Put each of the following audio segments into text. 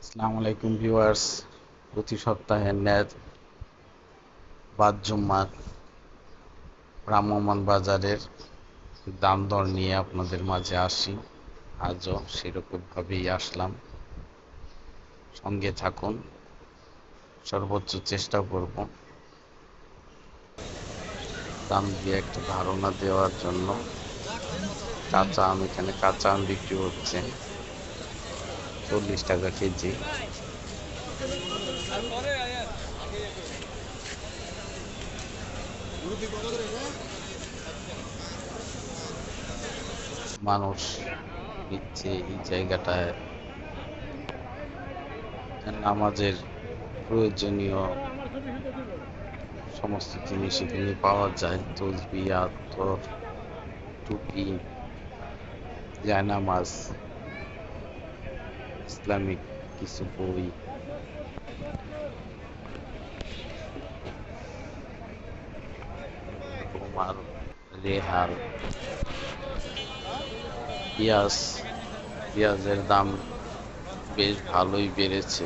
আসসালামু আলাইকুম ভিউয়ার্স। প্রতি সপ্তাহে ন্যায় বাদ জুম্মার ভ্রাম্যমাণ বাজারের দাম দর নিয়ে আপনাদের মাঝে আসি। আজও সেরকমভাবেই আসলাম। সঙ্গে থাকুন। সর্বোচ্চ চেষ্টা করব। দাম দিয়ে একটা ধারণা দেওয়ার জন্য। কাঁচা আম এখানে কাঁচা আম বিক্রি হচ্ছে চল্লিশ টাকা কেজি। মানুষ নিচ্ছে এই জায়গাটায়। নামাজের প্রয়োজনীয় সমস্ত জিনিস এখানে পাওয়া যায়। তসবি আতর টুপি, জায়নামাজ। ইসলামিক কিছু বই রেহাল পেঁয়াজ পেঁয়াজের দাম বেশ ভালোই বেড়েছে।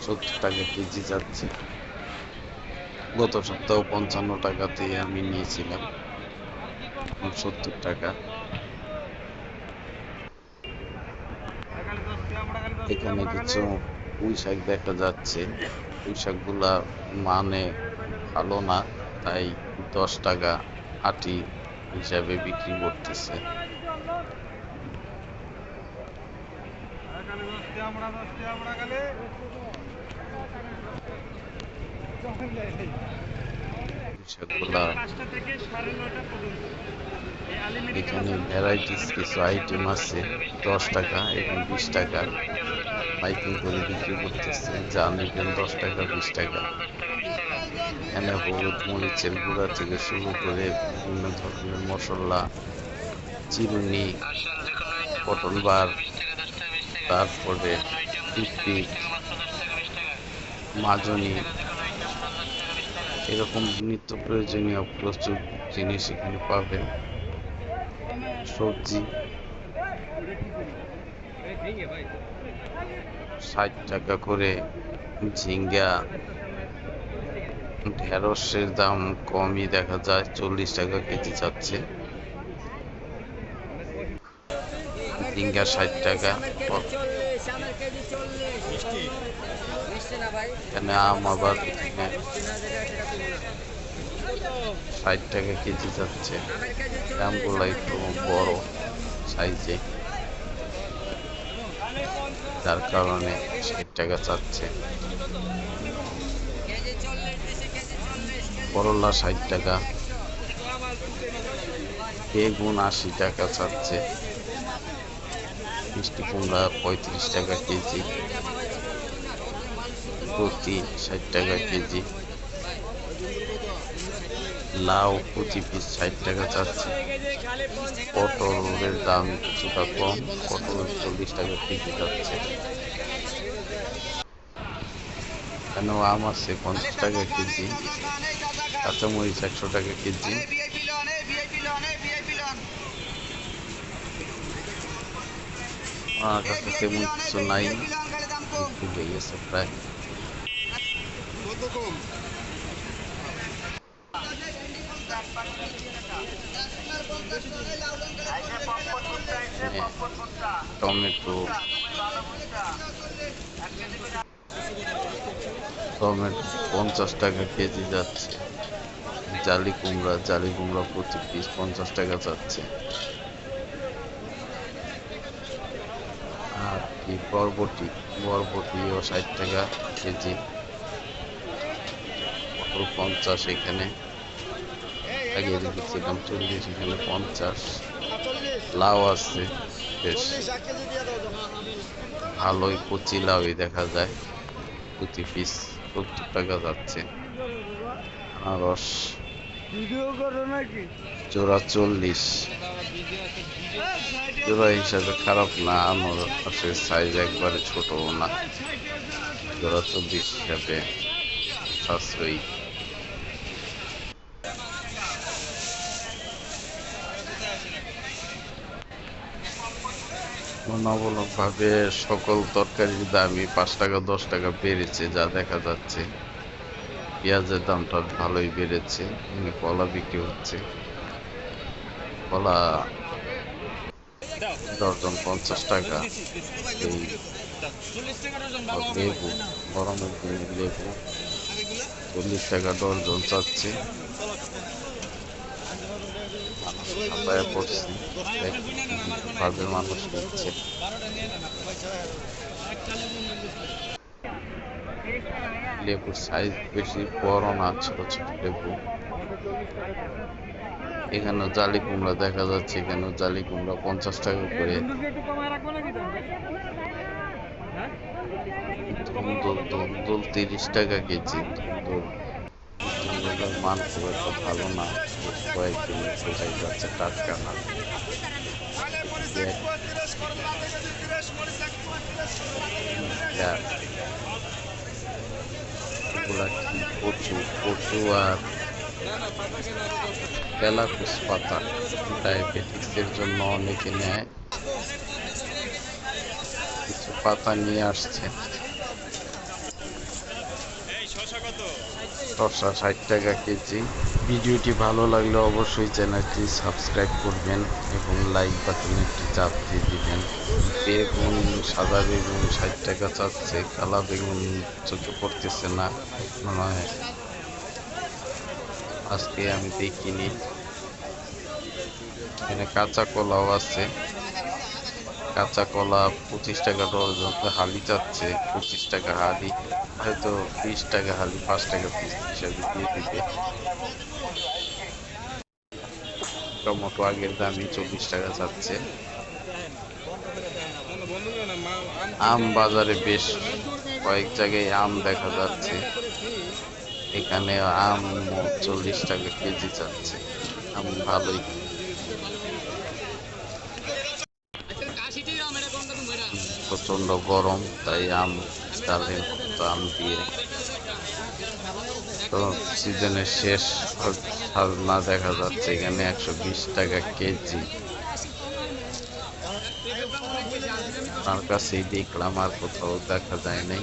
সত্তর টাকা কেজি যাচ্ছে। গত সপ্তাহ পঞ্চান্ন টাকাতে আমি নিয়েছিলাম। সত্তর টাকা। এখানে কিছু পুঁই শাক দেখা যাচ্ছে। পুঁই শাকগুলা মানে ভালো না, তাই দশ টাকা আটি হিসাবে বিক্রি করতেছে। পুঁইশাকগুলা এখানে ভ্যারাইটিস কিছু আইটেম আছে, দশ টাকা এবং বিশ টাকা। মাইকিং করে বিক্রি করতেছে যা নেবেন দশ টাকা, বিশ টাকা। এখানে হলুদ, মরিচের গুঁড়া থেকে শুরু করে বিভিন্ন ধরনের মশলা, চিরুনি, পটল বার, তারপরে টুথপিক, মাজনি, এরকম নিত্য প্রয়োজনীয় প্রচুর জিনিস এখানে পাবেন। সবজি। ষাট টাকা করে ঝিঙ্গা। ঢেঁড়সের দাম কমই দেখা যায়, চল্লিশ টাকা কেজি যাচ্ছে। ঝিঙ্গা ষাট টাকা। এখানে আম আবার এখানে ষাট টাকা কেজি যাচ্ছে। আমগুলো একটু বড় সাইজে। যার কারণে ষাট টাকা চাচ্ছে করলা ষাট টাকা। বেগুন আশি টাকা চাচ্ছে মিষ্টি কুমড়া পঁয়ত্রিশ টাকা কেজি। প্রতি ষাট টাকা কেজি। লাউ প্রতি পিস ষাট টাকা চাচ্ছে। পটলের দাম কিছুটা কম পটল চল্লিশ টাকা কেজি যাচ্ছে কেন আম আছে পঞ্চাশ টাকা কেজি, কাঁচামরিচ একশো টাকা কেজি। আমার কাছে তেমন কিছু নাই গেছে প্রায়। টমেটো টমেটো পঞ্চাশ টাকা কেজি যাচ্ছে জালি কুমড়া জালি কুমড়া প্রতি পিস পঞ্চাশ টাকা যাচ্ছে আর কি বরবটি বরবটিও ষাট টাকা কেজি পঞ্চাশ এখানে আগে দেখেছিলাম চল্লিশ এখানে পঞ্চাশ লাউ আছে, বেশ। ভালোই কচি লাউই দেখা যায়। প্রতি পিস সত্তর টাকা যাচ্ছে। আনারস। জোড়া চল্লিশ। জোড়া হিসাবে খারাপ না, আনারসের সাইজ একবারে ছোট না। জোড়া চল্লিশ হিসাবে সাশ্রয়ী। তুলনামূলকভাবে সকল তরকারির দামই পাঁচ টাকা, দশ টাকা বেড়েছে, যা দেখা যাচ্ছে। পেঁয়াজের দামটা ভালোই বেড়েছে কলা বিক্রি হচ্ছে। কলা দর্জন পঞ্চাশ টাকা লেবু, গরমের লেবু, চল্লিশ টাকা দর্জন চাচ্ছে। ছাপায় পড়ছি ভাবে মানুষ নিচ্ছে লেবুর সাইজ বেশি, বড় না, ছোট ছোট লেবু। এখানেও জালি কুমড়া দেখা যাচ্ছে এখানে জালি কুমড়া পঞ্চাশ টাকা করে। ধুন্দুল তিরিশ টাকা কেজি ধুন্দুল ধুন্দুলের মান খুব একটা ভালো না। কয়েকদিন বোঝাই যাচ্ছে টাটকা না। এগুলা আর তেলাকুচ পাতা। ডায়াবেটিক্সের জন্য অনেকে নেয়। কিছু পাতা নিয়ে আসছে। শসা ষাট টাকা কেজি। ভিডিওটি ভালো লাগলে অবশ্যই চ্যানেলটি সাবস্ক্রাইব করবেন এবং লাইক বাটনে একটি চাপ দিয়ে দিবেন। বেগুন, সাদা বেগুন ষাট টাকা চাচ্ছে, কালা বেগুন চোখে পড়তেছে না, মনে হয়। আজকে আমি দেখিনি। এখানে কাঁচা কলাও আছে। কাঁচা কলা পঁচিশ টাকা ডজন হালি যাচ্ছে, পঁচিশ টাকা হালি, হয়তো বিশ টাকা হালি, পাঁচ টাকা পিস হিসাবে দিয়ে দিবে। টমেটো আগের দামই চল্লিশ টাকা যাচ্ছে। আম বাজারে বেশ কয়েক জায়গায় আম দেখা যাচ্ছে। এখানে আম চল্লিশ টাকা কেজি যাচ্ছে। আম ভালোই। প্রচণ্ড গরম, তাই আম ডালে আম দিয়ে। তো সিজনের শেষ না দেখা যাচ্ছে, এখানে একশো বিশ টাকা কেজি। তার কাছেই দেখলাম, আর কোথাও দেখা যায় নাই।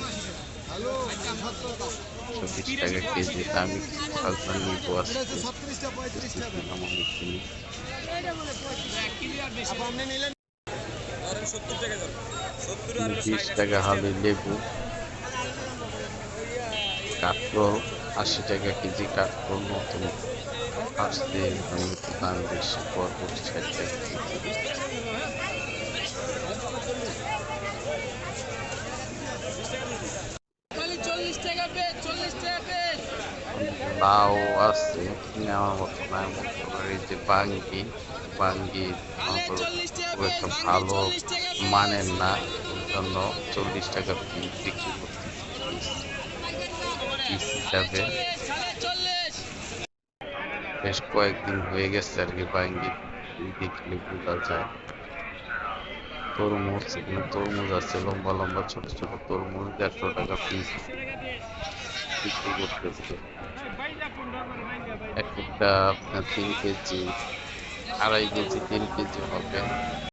একশো বিশ টাকা কেজি আমি বিশ টাকা হালি লেবু কাঠরোল আশি টাকা কেজি কাঠরোল নতুন আসছে দাম বেশি পরবর্তী ষাট টাকা লাউ আছে, নেওয়ার মতো না তোমার এই যে বাঙ্গি বাঙ্গি আমার খুব একটা ভালো মানের না জন্য চল্লিশ টাকা পিস বিক্রি করতেছি পিস হিসাবে বেশ কয়েকদিন হয়ে গেছে আর কি বাঙ্গি বিক্রি বোঝা যায়। তরমুজ তরমুজ আছে লম্বা লম্বা ছোট ছোট তরমুজ দেড়শো টাকা পিস বিক্রি করতেছে। এক একটা আপনার তিন কেজি আড়াই কেজি তিন কেজি হবে।